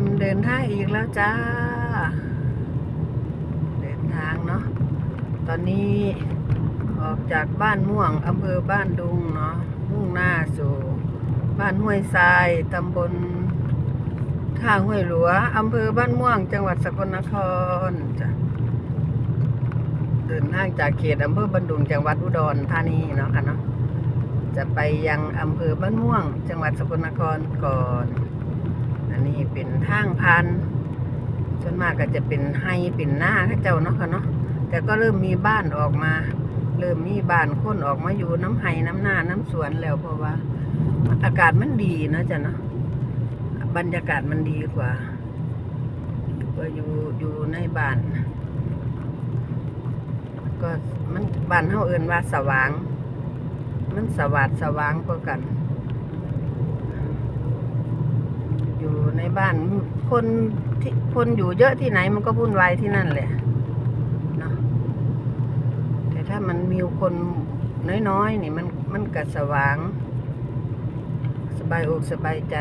มเดินทางอีกแล้วจ้า เดินทางเนาะ ตอนนี้ออกจากบ้านม่วงอำเภอบ้านดุงเนาะ มุ่งหน้าสู่บ้านห้วยทรายตำบลท่าห้วยหลัวอำเภอบ้านม่วง จังหวัดสกลนครจ้ะเดินทางจากเขตอำเภอบ้านดุงจังหวัดอุดรธานีเนาะค่ะเนาะ จะไปยังอำเภอบ้านม่วง จังหวัดสกลนครก่อน อันนี้เป็นทางพันส่วนมากก็จะเป็นไฮเป็นหน้าข้าเจ้าเนาะค่ะเนาะแต่ก็เริ่มมีบ้านออกมา เริ่มมีบ้านคนออกมาอยู่น้ำไห้น้ำหน้าน้ำสวนแล้วเพราะว่า อากาศมันดีนะจ้ะเนาะบรรยากาศมันดีกว่าก็อยู่อยู่ในบ้าน ก็มันบ้านเฮาเอิ้นว่าสว่าง มันสวัสดสว่างกว่ากัน อยู่ใน บ้านคนที่คนอยู่เยอะที่ไหนมันก็วุ่นวายที่นั่นแหละเนาะแต่ถ้ามันมีคนน้อยๆนี่มันมันก็สว่าง สบายอกสบายใจ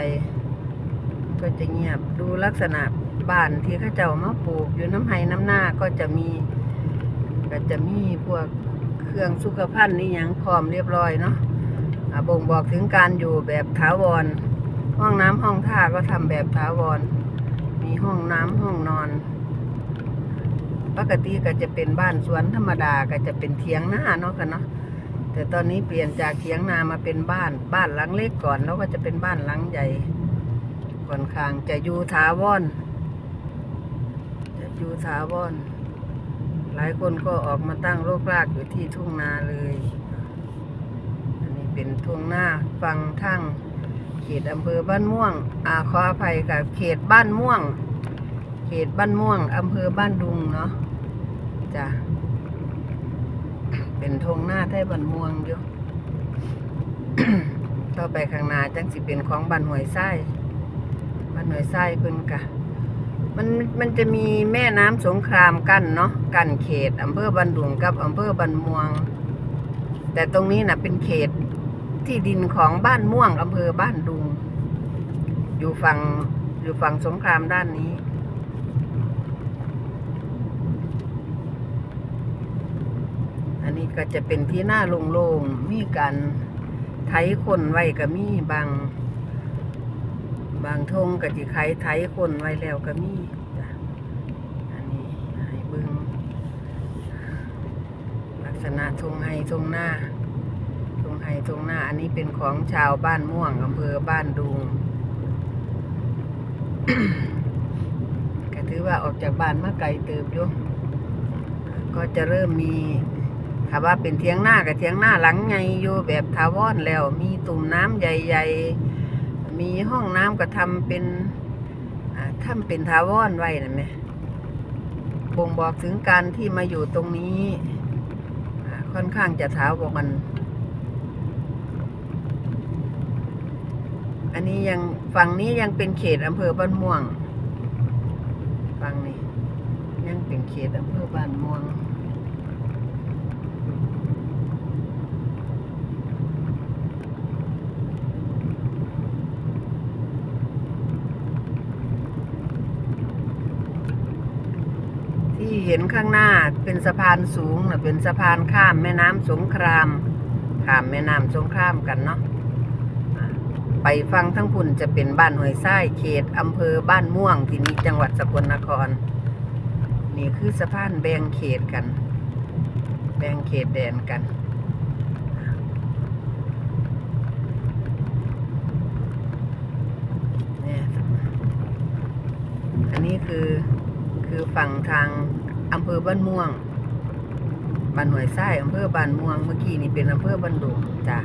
ก็จะเงียบดูลักษณะบ้านที่เขาเจ้ามาปลูก อยู่น้ำไห้น้ำหน้าก็จะมี ก็จะมีพวกเครื่องสุขภัณฑ์นี่ยังพร้อมเรียบร้อยเนาะบ่งบอกถึงการอยู่แบบถาวร ห้องน้ำห้องท่าก็ทำแบบถาวร มีห้องน้ำห้องนอน ปกติก็จะเป็นบ้านสวนธรรมดาก็จะเป็นเถียงหน้าเนาะกันเนาะแต่ตอนนี้เปลี่ยนจากเถียงนามาเป็นบ้าน บ้านหลังเล็กก่อนแล้วก็จะเป็นบ้านหลังใหญ่ค่อนข้างจะอยู่ถาวรจะอยู่ถาวรหลายคนก็ออกมาตั้งโรครากอยู่ที่ทุ่งนาเลย อันนี้เป็นทุ่งนาฟังทั้ง เขตอำเภอบ้านม่วงอาขออภัยกับเขตบ้านม่วง เขตบ้านม่วงอำเภอบ้านดุงเนาะจ้ะเป็นทงหน้าไทยบ้านม่วงอยู่ต่อไปข้างหน้าจังสิเป็นของบ้านหวยไส้บ้านหวยไส้เพิ่นกะมันมันจะมีแม่น้ำสงครามกั้นเนาะกั้นเขตอำเภอบันดุงกับอำเภอบันม่วง แต่ตรงนี้นะเป็นเขต ที่ดินของบ้านม่วงอำเภอบ้านดุง อยู่ฝั่งอยู่ฝั่งสงครามด้านนี้ อันนี้ก็จะเป็นที่หน้าโล่งๆ มีการไถคนไว้ก็มีบาง บางทงก็จิไขไถคนไว้แล้วก็มีอันนี้ให้เบึงลักษณะทงไฮทงหน้า ทงไฮทงหน้า อันนี้เป็นของชาวบ้านม่วงอำเภอบ้านดุงก็ถือว่าออกจากบ้านมาไกลเติบอยู่ก็จะเริ่มมีถ้าว่าเป็นเทียงหน้ากับเทียงหน้าหลังไงอยู่แบบทาวอนแล้ว มีตุ่มน้ำใหญ่ๆ มีห้องน้ำก็ทำเป็นอ่าทำเป็นทาวอนไว้นะแม่บ่งบอกถึงการที่มาอยู่ตรงนี้ ค่อนข้างจะถาวรอัน อันนี้ยังฝั่งนี้ยังเป็นเขตอำเภอบ้านม่วงฝั่งนี้ยังเป็นเขตอำเภอบ้านม่วงที่เห็นข้างหน้าเป็นสะพานสูงนะเป็นสะพานข้ามแม่น้ำสงคราม ข้ามแม่น้ำสงครามกันเนาะ ไปฟังทั้งพุ่นจะเป็นบ้านห้วยทรายเขตอำเภอบ้านม่วงที่นี้จังหวัดสกลนคร นี่คือสะพานแบ่งเขตกัน แบ่งเขตแดนกันนี่อันนี้คือคือฝั่งทางอำเภอบ้านม่วงบ้านหวยไส้อำเภอบ้านม่วงเมื่อกี้นี่เป็นอำเภอบ้านดุงจ้ะ